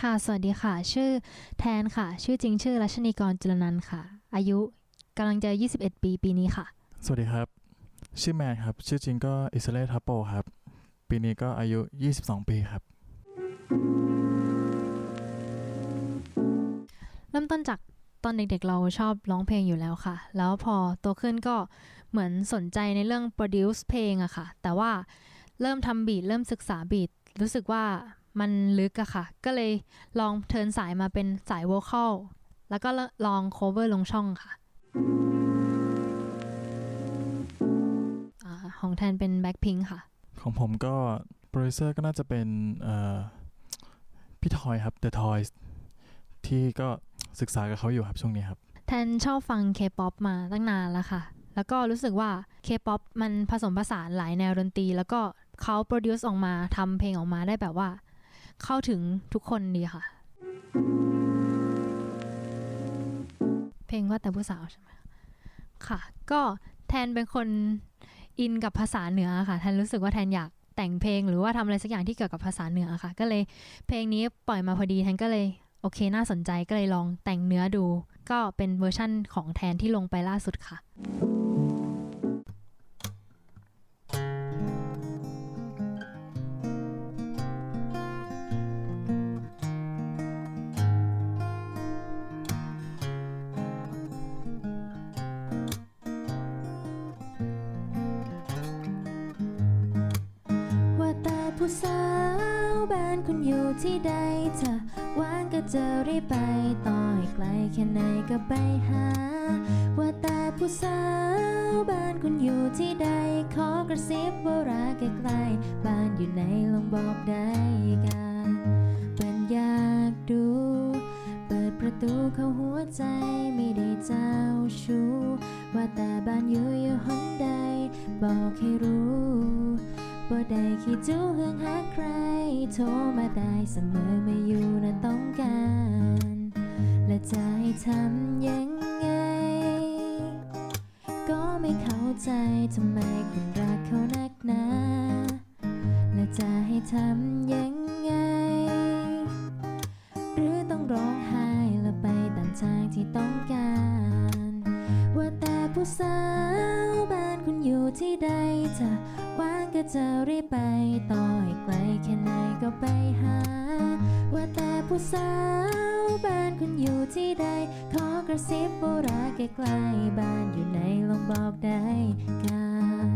ค่ะ สวัสดีค่ะ ชื่อแทนค่ะ ชื่อจริงชื่อรัชนีกรจุลนันท์ค่ะ อายุกำลังจะ 21 ปีปีนี้ค่ะ สวัสดีครับ ชื่อแมนครับ ชื่อจริงก็อิสเลทัปโปครับ ปีนี้ก็อายุ 22 ปีครับ เริ่มต้นจากตอนเด็กๆเราชอบร้องเพลงอยู่แล้วค่ะ แล้วพอโตขึ้นก็เหมือนสนใจในเรื่อง produce เพลงอะค่ะ แต่ว่าเริ่มทำบีทเริ่มศึกษาบีทรู้สึกว่า มันลึกอะค่ะ ก็เลยลองเทิร์นสายมาเป็นสาย vocal แล้วก็ลอง cover ลงช่องค่ะอาของแทนเป็น Blackpink ค่ะ ของผมก็โปรดิวเซอร์ก็น่าจะเป็นเอ่อพี่ทอยครับ The Toys ที่ก็ศึกษากับเขาอยู่ครับช่วงนี้ครับ แทนชอบฟัง K-POP มาตั้งนานแล้วค่ะ แล้วก็รู้สึกว่า K-POP มันผสมผสานหลายแนวดนตรี แล้วก็เขาโปรดิวซ์ออกมาทำเพลงออกมาได้แบบว่า เข้าถึงทุกคนดีค่ะ เพลงว่าแต่ผู้สาวใช่ไหมค่ะ ก็แทนเป็นคนอินกับภาษาเหนือค่ะแทนรู้สึกว่าแทนอยากแต่งเพลงหรือว่าทำอะไรสักอย่างที่เกี่ยวกับภาษาเหนือค่ะ ก็เลยเพลงนี้ปล่อยมาพอดีแทนก็เลยโอเคน่าสนใจก็เลยลองแต่งเนื้อดู ก็เป็นเวอร์ชั่นของแทนที่ลงไปล่าสุดค่ะ แค่ไหนก็ไปหา ว่าแต่ผู้สาวบ้านคุณอยู่ที่ใด ขอกระซิบว่ารักใกล้ๆบ้านอยู่ไหนลองบอกได้กันเป็นอยากดู เปิดประตูเข้าหัวใจไม่ได้เจ้าชู้ว่าแต่บ้านอยู่อยู่หนใด บอกให้รู้บ่ได้คิดจู้เฮืองหาใคร โทรมาได้เสมอไม่อยู่นะต้องการ และจะให้ทำยังไง ก็ไม่เข้าใจทำไมคุณรักเขานักหนาและจะให้ทำยังไง หรือต้องร้องไห้และไปตามทางที่ต้องการ ว่าแต่ผู้สาวบ้านคุณอยู่ที่ใดจะว่างก็จะรีบไปต่อให้ไกลแค่ไหนก็ไปหา ว่าแต่ผู้สาว บ้านคุณอยู่ที่ใด ขอกระซิบว่ารักใกล้ๆบ้านอยู่ไหนลองบอกได้กัน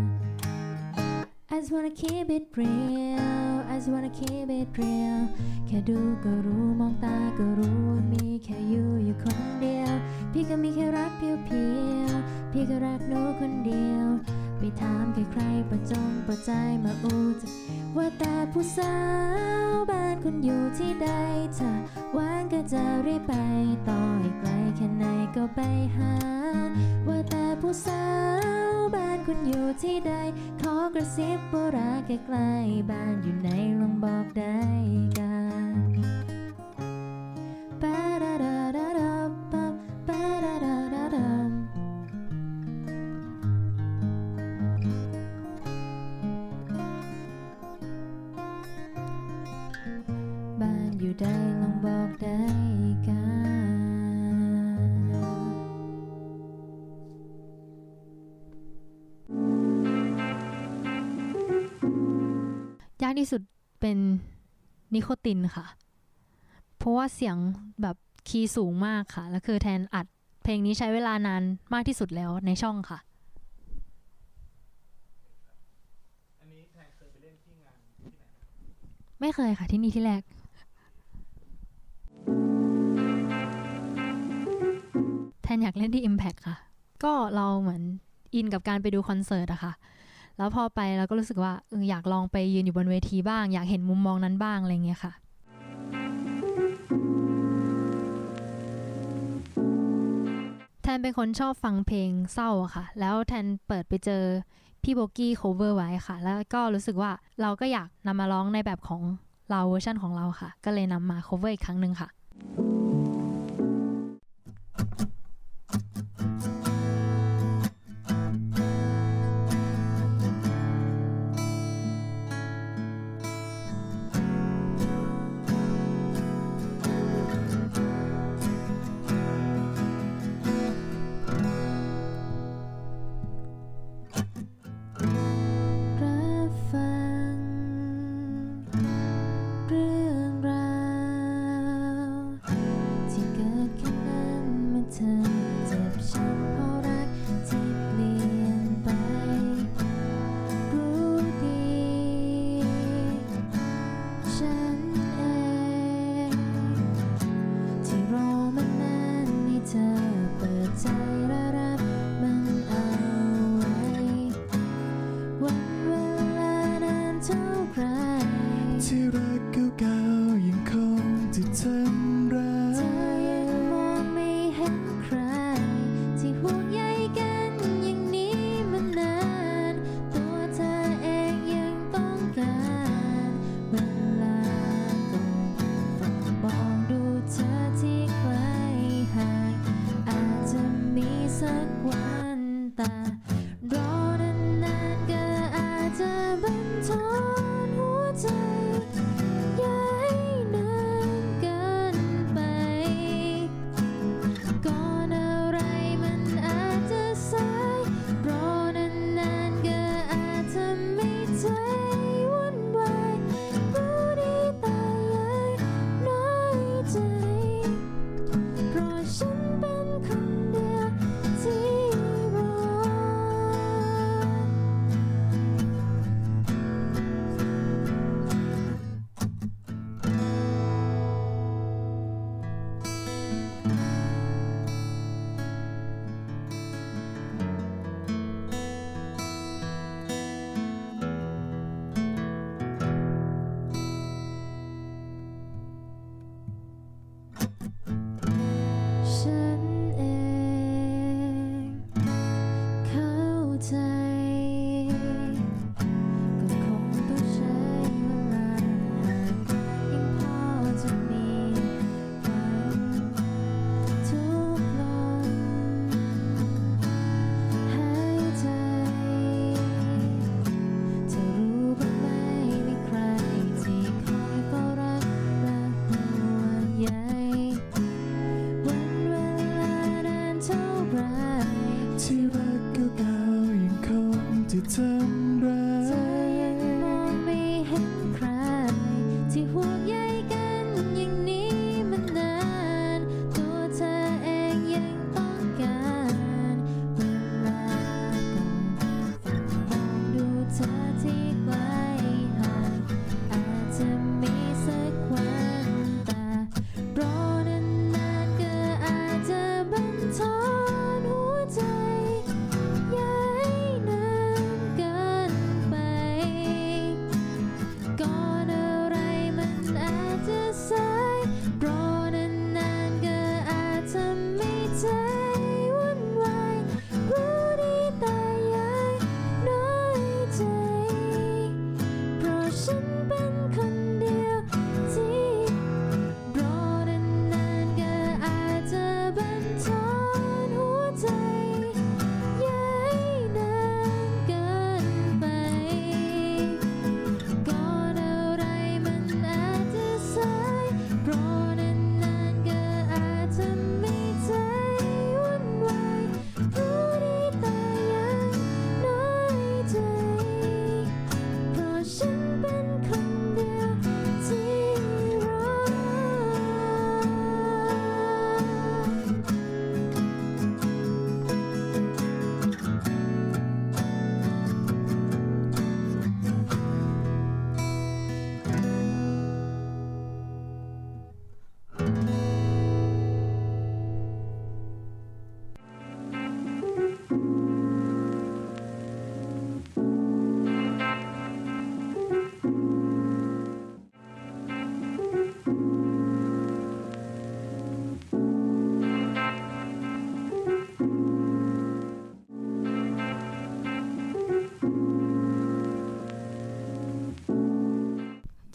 I just wanna keep it real I just wanna keep it real แค่ดูก็รู้มองตาก็รู้ว่ามีแค่อยู่อยู่คนเดียว พี่ก็มีแค่รักเพียวๆ พี่ก็รักหนูคนเดียว ไปถามใครๆประจงประใจมาอูจะ ว่าแต่ผู้สาวบ้านคุณอยู่ที่ใดจะว่างก็จะรีบไปต่ออีกไกลแค่ไหนก็ไปหา ว่าแต่ผู้สาวบ้านคุณอยู่ที่ใด ขอกระซิบว่ารักใกล้ๆบ้านอยู่ไหนลองบอกได้กัน อยู่ใดลองบอกได้กันยากที่สุดเป็นนิโคตินค่ะ เพราะว่าเสียงแบบคีย์สูงมากค่ะ แล้วคือแทนอัด เพลงนี้ใช้เวลานานมากที่สุดแล้วในช่องค่ะอันนี้แทนเคยไปเล่นที่งานที่ไหนไม่เคยค่ะที่นี่ที่แรก นอยากเล่นที่ Impact ค่ะ ก็เราเหมือนอินกับการไปดูคอนเสิร์ตอะค่ะ แล้วพอไปเราก็รู้สึกว่าเอออยากลองไปยืนอยู่บนเวทีบ้าง อยากเห็นมุมมองนั้นบ้างอะไรเงี้ยค่ะแทนเป็นคนชอบฟังเพลงเศร้าอะค่ะ แล้วแทนเปิดไปเจอพี่โบกี้ cover ไว้ค่ะ แล้วก็รู้สึกว่าเราก็อยากนำมาร้องในแบบของเราเวอร์ชันของเราค่ะ ก็เลยนำมา cover อีกครั้งหนึ่งค่ะ เท่าไรที่รักเก่าๆยังคงจะทำ ง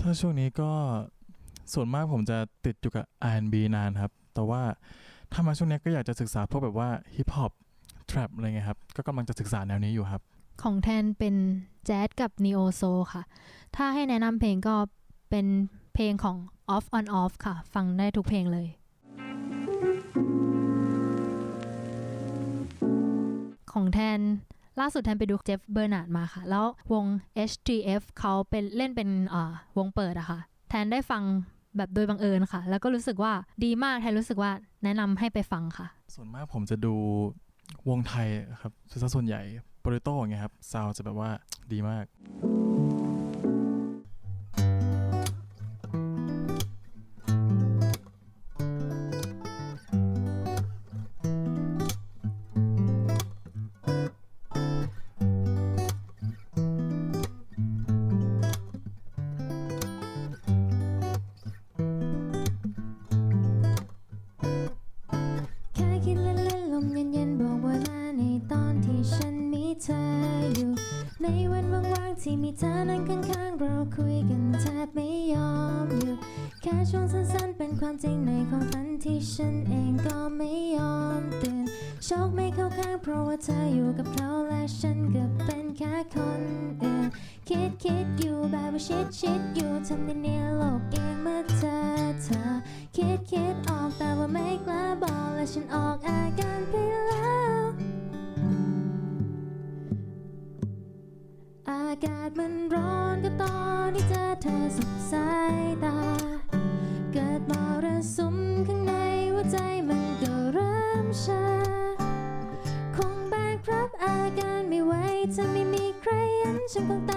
ถ้าช่วงนี้ก็ส่วนมากผมจะติดอยู่กับ R&B นานครับ แต่ว่าถ้ามาช่วงนี้ก็อยากจะศึกษาพวกแบบว่าฮิปฮอปทรั p อะไรเงี้ยครับ ก็กำลังจะศึกษาแนวนี้อยู่ครับ ของแทนเป็นแจ๊สกับนีโอโซค่ะ ถ้าให้แนะนำเพลงก็เป็นเพลงของ Off on Off ค่ะ ฟังได้ทุกเพลงเลย ของแทน ล่าสุดแทนไปดูเจฟเบอร์นาร์ดมาค่ะ แล้ววง HGF เขาเป็นเล่นเป็นวงเปิดอะค่ะ แทนได้ฟังแบบโดยบังเอิญค่ะ แล้วก็รู้สึกว่าดีมากแทนรู้สึกว่าแนะนำให้ไปฟังค่ะ ส่วนมากผมจะดูวงไทยครับส่วนใหญ่โปรโตอย่างเงี้ยครับซาวจะแบบว่าดีมาก ฉันมีเธออยู่ ในวันว่างๆที่มีเธอนั่งข้างๆ เราคุยกันแทบไม่ยอมหยุดแค่ช่วงสั้นๆ เป็นความจริงในความฝันที่ฉันเองก็ไม่ยอมตื่นโชคไม่เข้าข้างเพราะว่าเธออยู่กับเขาและฉันก็เป็นแค่คนอื่นคิดคิดอยู่แบบว่าชิดชิดอยู่ทำในเนียโลกเองเมื่อเจอเธอคิดคิดออกแต่ว่าไม่กล้าบอกและฉันออกอาการไปแล้วากาศมันร้อนก็ตอนที่เจอเธอสดสายตา เกิดมรสุมข้างในหัวใจมันก็เริ่มชา คงแบกรับอาการไม่ไหวถ้าไม่มีใครเห็นฉันคงตาย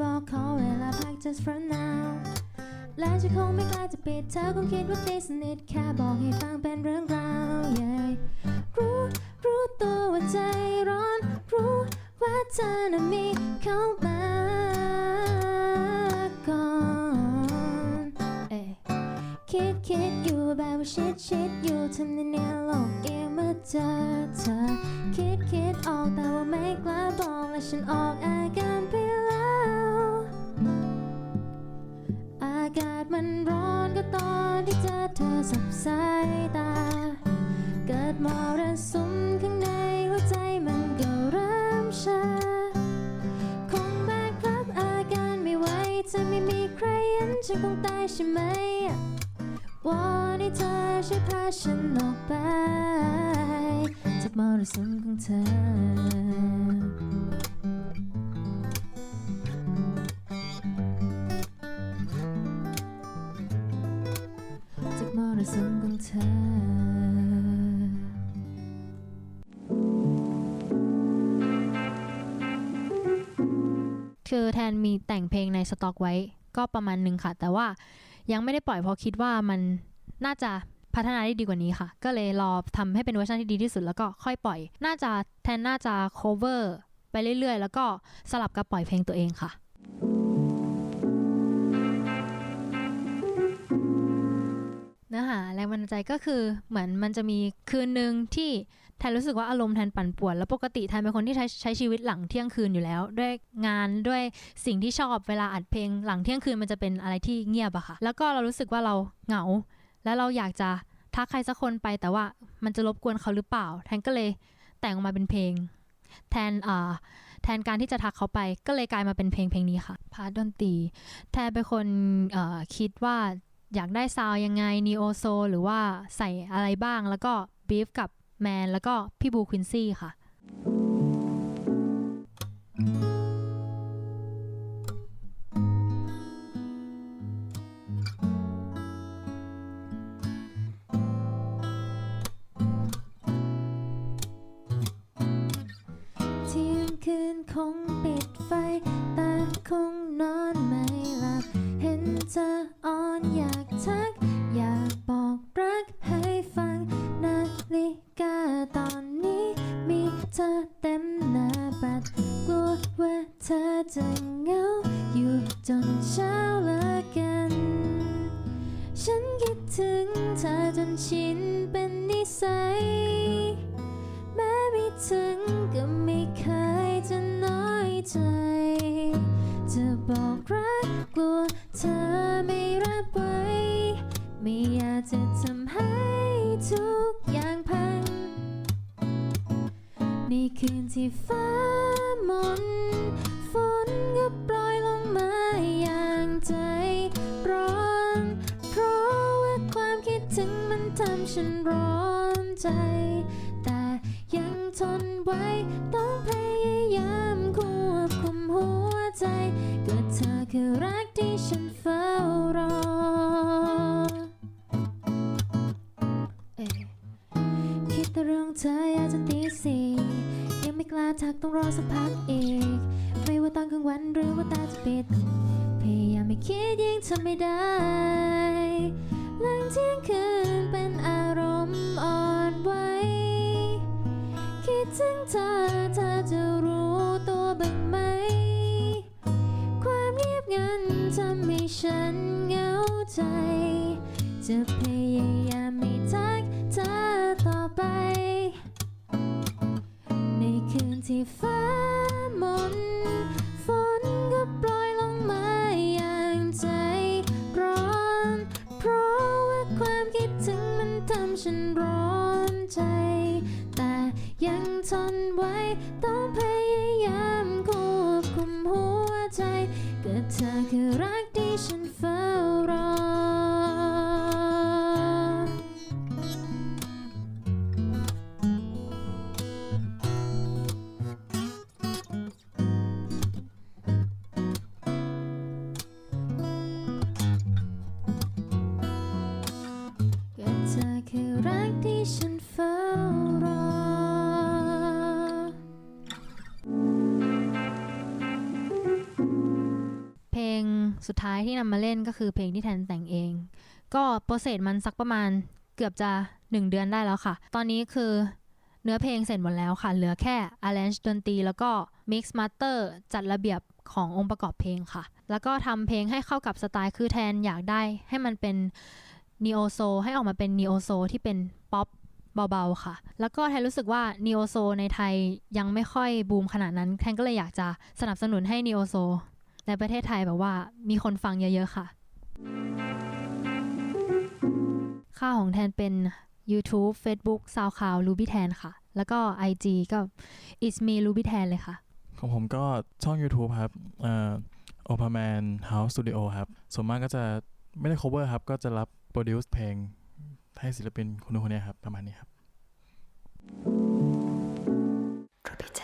บอกขอเวลาพัก just for now และฉันคงไม่กล้าจะปิดเธอคงคิดว่าตีสนิทแค่บอกให้ฟังเป็นเรื่องราว yeah รู้รู้ตัวว่าใจร้อน รู้ว่าเธอน่ะมีเขามาก่อนเอ้คิดคิดอยู่แบบว่าชิดชิดอยู่ทำในแนวโลกเองเมื่อเจอ ฉันคงตายใช่ไหมวอนให้เธอช่วยพาฉันออกไป จากมรสุมของเธอมรสุมของเธอคือแทนมีแต่งเพลงในสต็อกไว้ ก็ประมาณหนึ่งค่ะ แต่ว่ายังไม่ได้ปล่อยเพราะคิดว่ามันน่าจะพัฒนาได้ดีกว่านี้ค่ะ ก็เลยรอทำให้เป็นเวอร์ชันที่ดีที่สุดแล้วก็ค่อยปล่อย น่าจะแทนน่าจะ cover ไปเรื่อยๆ แล้วก็สลับกับปล่อยเพลงตัวเองค่ะเนื้อหาแรงบันดาลใจก็คือเหมือนมันจะมีคืนหนึ่งที่ แทนรู้สึกว่าอารมณ์แทนปั่นป่วน แล้วปกติแทนเป็นคนที่ใช้ใช้ชีวิตหลังเที่ยงคืนอยู่แล้ว ด้วยงานด้วยสิ่งที่ชอบเวลาอัดเพลง หลังเที่ยงคืนมันจะเป็นอะไรที่เงียบอะค่ะ แล้วก็เรารู้สึกว่าเราเหงา แล้วเราอยากจะทักใครสักคนไป แต่ว่ามันจะรบกวนเขาหรือเปล่า แทนก็เลยแต่งออกมาเป็นเพลง แทนอ่าแทนการที่จะทักเขาไปก็เลยกลายมาเป็นเพลงเพลงนี้ค่ะพาร์ทดนตรีแทนเป็นคนเอ่อคิดว่าอยากได้ซาวยังไงนีโอโซหรือว่าใส่อะไรบ้างแล้วก็บีฟกับ แมนแล้วก็พี่บูควินซี่ค่ะ ว่าเธอจะเหงาอยู่จนเช้าละกัน ฉันคิดถึงเธอจนชินเป็นนิสัย แม้ไม่ถึงก็ไม่เคยจะน้อยใจ จะบอกรักกลัวเธอไม่รับไว้ ไม่อยากจะทำให้ทุกอย่างพัง ในคืนที่ฟ้า มนฝนก็โปรยลงมาอย่างใจร้อน เพราะว่าความคิดถึงมันทำฉันร้อนใจ แต่ยังทนไว้ต้องพยายามควบคุมหัวใจก็เธอคือรักที่ฉันเฝ้ารอเอ้ยคิดแต่เรื่องเธออยากจะตีสี่ กล้าทักต้องรอสักพักอีกไม่ว่าตอนกลางวันหรือว่าตาจะปิด พยายามไม่คิดยิ่งทำไม่ได้หลังเที่ยงคืนเป็นอารมณ์อ่อนไหวคิดถึงเธอเธอจะรู้ตัวบ้างไหม ความเงียบงันทำให้ฉันเหงาใจ จะพยายาม ที่ฟ้ามนฝนก็โปรยลงมาอย่างใจร้อน เพราะว่าความคิดถึงมันทำฉันร้อน ท้ายที่นำมาเล่นก็คือเพลงที่แทนแต่งเอง ก็โปรเซสมันสักประมาณเกือบจะ 1 เดือนได้แล้วค่ะ ตอนนี้คือเนื้อเพลงเสร็จหมดแล้วค่ะ เหลือแค่ arrange ดนตรีแล้วก็ mix master จัดระเบียบขององค์ประกอบเพลงค่ะ แล้วก็ทำเพลงให้เข้ากับสไตล์คือแทนอยากได้ ให้มันเป็น neo soul ให้ออกมาเป็น neo soul ที่เป็นป๊อปเบาๆค่ะ แล้วก็แทนรู้สึกว่า neo soul ในไทยยังไม่ค่อยบูมขนาดนั้น แทนก็เลยอยากจะสนับสนุนให้ neo soul ในประเทศไทยแบบว่ามีคนฟังเยอะ ๆ ค่ะ ค่าของแทนเป็น YouTube Facebook SoundCloud Ruby แทนค่ะ แล้วก็ IG ก็ It's me Ruby แทนเลยค่ะ ของผมก็ช่อง YouTube ครับเอ่อ Opa Man House Studio ครับ ส่วนมากก็จะไม่ได้ cover ครับ ก็จะรับ produce เพลงให้ศิลปินคนนู้นคนนี้ครับ ประมาณนี้ครับ Ruby แท